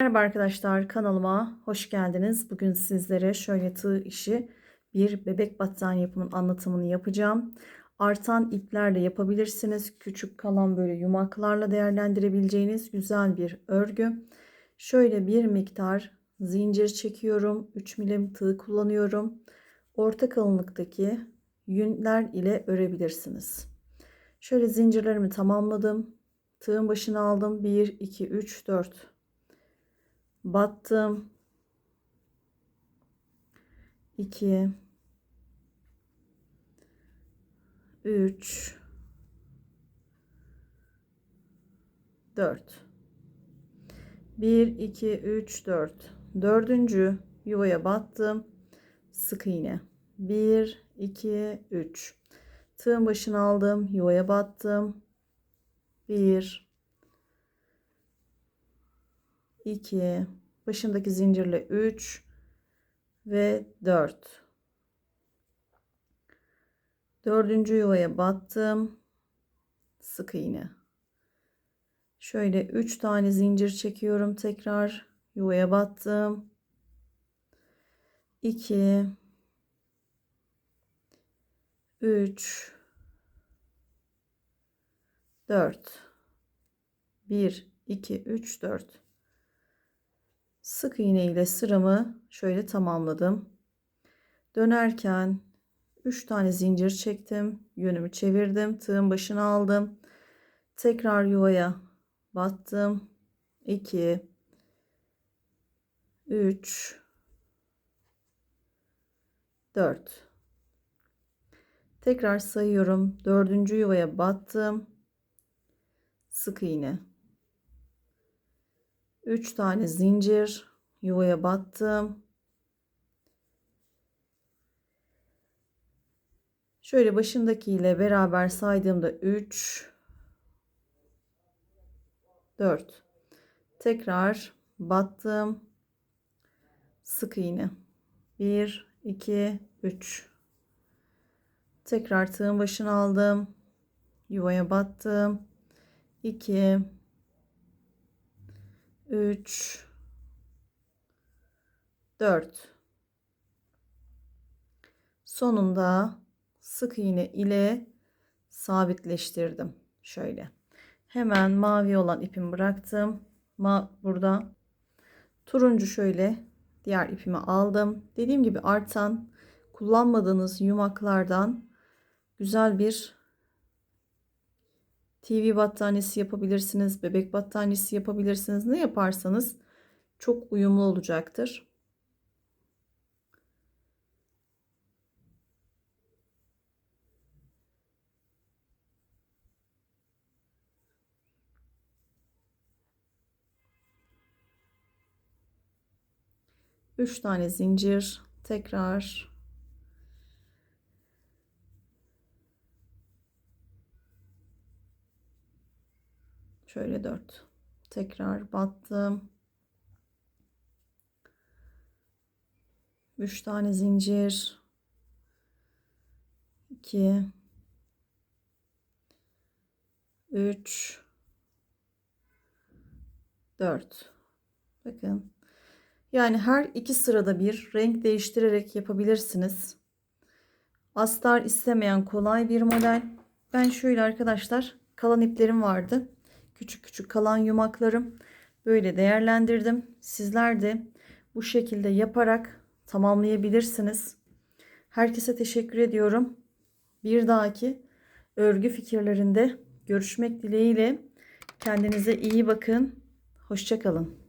Merhaba arkadaşlar kanalıma hoş geldiniz. Bugün sizlere şöyle tığ işi bir bebek battaniye yapımının anlatımını yapacağım. Artan iplerle yapabilirsiniz. Küçük kalan böyle yumaklarla değerlendirebileceğiniz güzel bir örgü. Şöyle bir miktar zincir çekiyorum. 3 milim tığ kullanıyorum. Orta kalınlıktaki yünler ile örebilirsiniz. Şöyle zincirlerimi tamamladım. Tığın başına aldım. 1, 2, 3, 4 battım. 2 3 4 1 2 3 4 dördüncü yuvaya battım. Sık iğne. 1 2 3 tığın başına aldım. Yuvaya battım. 1 2 başındaki zincirle 3 ve 4 dördüncü yuvaya battım. Sık iğne. Şöyle 3 tane zincir çekiyorum tekrar. Yuvaya battım. 2 3 4 1 2 3 4 sık iğne ile sıramı şöyle tamamladım. Dönerken 3 tane zincir çektim. Yönümü çevirdim. Tığın başına aldım. Tekrar yuvaya battım. 2 3 4 Tekrar sayıyorum. Dördüncü yuvaya battım. Sık iğne. 3 tane zincir yuvaya battım. Şöyle başındaki ile beraber saydığımda 3 4 tekrar battım. Sık iğne. 1 2 3 tekrar tığın başına aldım. Yuvaya battım. 2 3 4 sonunda sık iğne ile sabitleştirdim. Şöyle. Hemen mavi olan ipimi bıraktım. Ma burada. Turuncu şöyle diğer ipimi aldım. Dediğim gibi artan kullanmadığınız yumaklardan güzel bir TV battaniyesi yapabilirsiniz, bebek battaniyesi yapabilirsiniz. Ne yaparsanız çok uyumlu olacaktır. Üç tane zincir tekrar Şöyle 4. Tekrar battım. 3 tane zincir. 2 3 4 Bakın. Yani her iki sırada bir renk değiştirerek yapabilirsiniz. Astar istemeyen kolay bir model. Ben şöyle arkadaşlar kalan iplerim vardı küçük küçük kalan yumaklarım böyle değerlendirdim. Sizler de bu şekilde yaparak tamamlayabilirsiniz. Herkese teşekkür ediyorum. Bir dahaki örgü fikirlerinde görüşmek dileğiyle. Kendinize iyi bakın. Hoşçakalın.